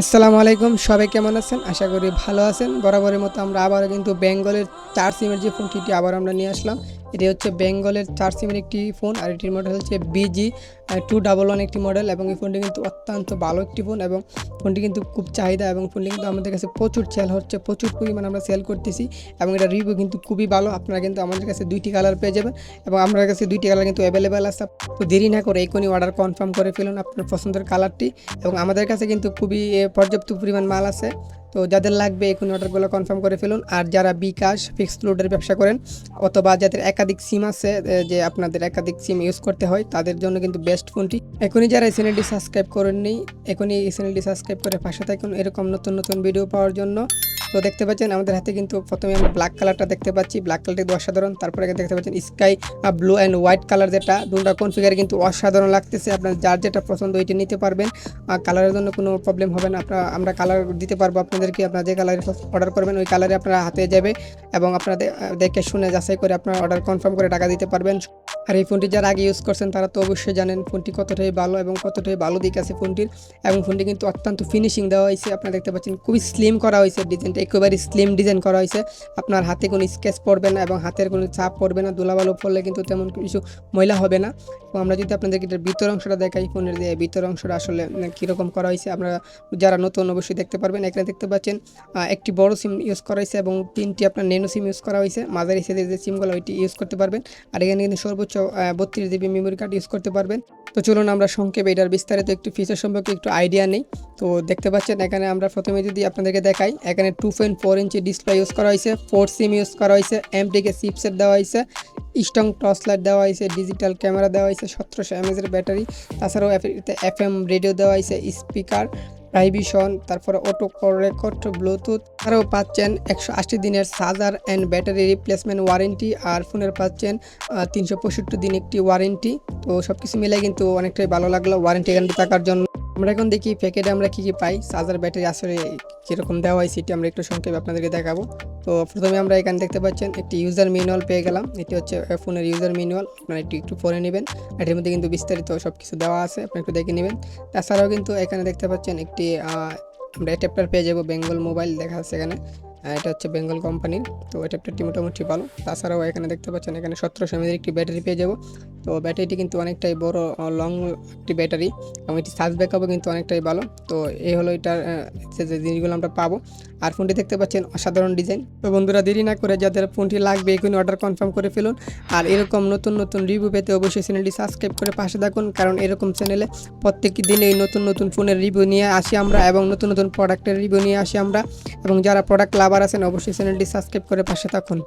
আসসালামু আলাইকুম, সবাই কেমন আছেন? আশা করি ভালো আছেন। বরাবরের মতো আমরা আবারও কিন্তু বেঙ্গলের চার সিমের যে ফোনটি আবার আমরা নিয়ে আসলাম। এটি হচ্ছে বেঙ্গলের চার সিমের একটি ফোন আর এটির মডেল হচ্ছে বিজি টু ডাবল ওয়ান একটি মডেল এবং এই ফোনটি কিন্তু অত্যন্ত ভালো একটি ফোন এবং ফোনটি কিন্তু খুব চাহিদা এবং ফোনটি কিন্তু আমাদের কাছে প্রচুর সেল হচ্ছে, প্রচুর পরিমাণ আমরা সেল করতেছি এবং এটা রিভিউ কিন্তু খুবই ভালো। আপনারা কিন্তু আমাদের কাছে দুইটি কালার পেয়ে যাবেন এবং আমার কাছে দুইটি কালার কিন্তু অ্যাভেলেবেল আছে। তো দেরি না করে এখনই অর্ডার কনফার্ম করে ফেলুন আপনার পছন্দের কালারটি এবং আমাদের কাছে কিন্তু খুবই পর্যাপ্ত পরিমাণ মাল আছে। তো যাদের লাগবে এখন অর্ডারগুলো কনফার্ম করে ফেলুন। আর যারা বিকাশ ফিক্সড লোডের ব্যবসা করেন, অথবা যাদের একাধিক সিম আছে যে আপনাদের একাধিক সিম ইউজ করতে হয়, তাদের জন্য কিন্তু বেস্ট ফোনটি এখনই যারা এই চ্যানেলটি সাবস্ক্রাইব করেননি, এখনই এই চ্যানেলটি সাবস্ক্রাইব করে পাশে থাকুন। এরকম নতুন নতুন ভিডিও পাওয়ার জন্য। তো দেখতে পাচ্ছেন আমাদের হাতে কিন্তু প্রথমে আমরা ব্ল্যাক কালারটা দেখতে পাচ্ছি। ব্ল্যাক কালারটি কিন্তু অসাধারণ। তারপরে দেখতে পাচ্ছেন sky blue and white colour যেটা দুটা কনফিগার কিন্তু অসাধারণ লাগতেছে। আপনার যার যেটা পছন্দ ওইটি নিতে পারবেন। আর কালারের জন্য কোনো প্রবলেম হবে না। আপনার, আমরা কালার দিতে পারব আপনাদেরকে। আপনারা যে কালার অর্ডার করবেন, ওই কালারে আপনারা হাতে যাবে এবং আপনাদের দেখে শুনে যাচাই করে আপনারা অর্ডার কনফার্ম করে টাকা দিতে পারবেন। আর এই ফোনটি যারা আগে ইউজ করছেন, তারা তো অবশ্যই জানেন ফোনটি কতটাই ভালো এবং কতটাই ভালো দিক আছে ফোনটির। এবং ফোনটি কিন্তু অত্যন্ত ফিনিশিং দেওয়া হয়েছে। আপনারা দেখতে পাচ্ছেন, খুবই স্লিম করা হয়েছে ডিজাইনটা একেবারে স্লিম ডিজাইন করা হয়েছে। আপনার হাতে কোনো স্কেচ পড়বে না এবং হাতের কোনো চাপ পড়বে না। ধুলাবালো পড়লে কিন্তু তেমন কিছু ময়লা হবে না। এবং আমরা যদি আপনাদেরকে এটার ভিতর অংশটা দেখাই, ফোনের দিয়ে ভিতর অংশটা আসলে কীরকম করা হয়েছে, আপনারা যারা নতুন অবশ্যই দেখতে পারবেন। এখানে দেখতে পাচ্ছেন একটি বড় সিম ইউজ করা হয়েছে এবং তিনটি আপনার নেনো সিম ইউজ করা হয়েছে। মাঝারি সাইজের যে সিমগুলো ওইটি ইউজ করতে পারবেন। আর এখানে কিন্তু সর্বোচ্চ বত্রিশ জিবি মেমোরি কার্ড ইউজ করতে পারবেন। তো চলুন আমরা সংক্ষেপে এটার বিস্তারিত একটু ফিচার সম্পর্কে একটু আইডিয়া নেই। তো দেখতে পাচ্ছেন, এখানে আমরা প্রথমে যদি আপনাদেরকে দেখাই, এখানে two point four inch display use করা হয়েছে ফোর সিম ইউজ করা হয়েছে এমটিকে চিপসেট দেওয়া হয়েছে স্ট্রং টর্চ লাইট দেওয়া হয়েছে ডিজিটাল ক্যামেরা দেওয়া হয়েছে, সতেরোশো এমএজের ব্যাটারি তাছাড়াও এফ এম রেডিও দেওয়া হয়েছে স্পিকার প্রাইভিশন তারপরে অটো রেকর্ড ব্লুটুথ আরও পাচ্ছেন একশো আশি দিনের charger and battery replacement warranty আর ফোনের পাচ্ছেন তিনশো পঁয়ষট্টি দিন একটি ওয়ারেন্টি তো সব কিছু মিলে কিন্তু অনেকটাই ভালো লাগল ওয়ারেন্টি গ্যারান্টি থাকার জন্য। আমরা এখন দেখি প্যাকেটে আমরা কী কী পাই, চার্জার ব্যাটারি আসলে কীরকম দেওয়া হয় সেটি আমরা একটু সংক্ষেপে আপনাদেরকে দেখাবো। তো প্রথমে আমরা এখানে দেখতে পাচ্ছেন, একটি ইউজার ম্যানুয়াল পেয়ে গেলাম। এটি হচ্ছে ফোনের ইউজার ম্যানুয়াল আপনারা একটু একটু পরে নেবেন। এটির মধ্যে কিন্তু বিস্তারিত সব কিছু দেওয়া আছে, আপনি একটু দেখে নেবেন। তাছাড়াও কিন্তু এখানে দেখতে পাচ্ছেন একটি আমরা অ্যাডাপ্টার পেয়ে যাব, বেঙ্গল মোবাইল দেখা যাচ্ছে এখানে। এটা হচ্ছে বেঙ্গল কোম্পানির তো অ্যাডাপ্টারটি মোটামুটি ভালো। তাছাড়াও এখানে দেখতে পাচ্ছেন, এখানে সতেরোশো এমএর একটি ব্যাটারি পেয়ে যাব। তো ব্যাটারিটি কিন্তু অনেকটাই বড় লং একটি ব্যাটারি এবং এটি চার্জ ব্যাকআপও কিন্তু অনেকটাই ভালো। তো এই হলো এটার যে জিনিসগুলো আমরা পাবো। আর ফোনটি দেখতে পাচ্ছেন অসাধারণ ডিজাইন তো বন্ধুরা দেরি না করে যাদের ফোনটি লাগবে এখনই অর্ডার কনফার্ম করে ফেলুন। আর এরকম নতুন নতুন রিভিউ পেতে অবশ্যই চ্যানেলটি সাবস্ক্রাইব করে পাশে থাকুন। কারণ এরকম চ্যানেলে প্রত্যেক দিনেই নতুন নতুন ফোনের রিভিউ নিয়ে আসি আমরা এবং নতুন নতুন প্রোডাক্টের রিভিউ নিয়ে আসি আমরা। এবং যারা প্রোডাক্ট লাভার আছেন, অবশ্যই চ্যানেলটি সাবস্ক্রাইব করে পাশে থাকুন।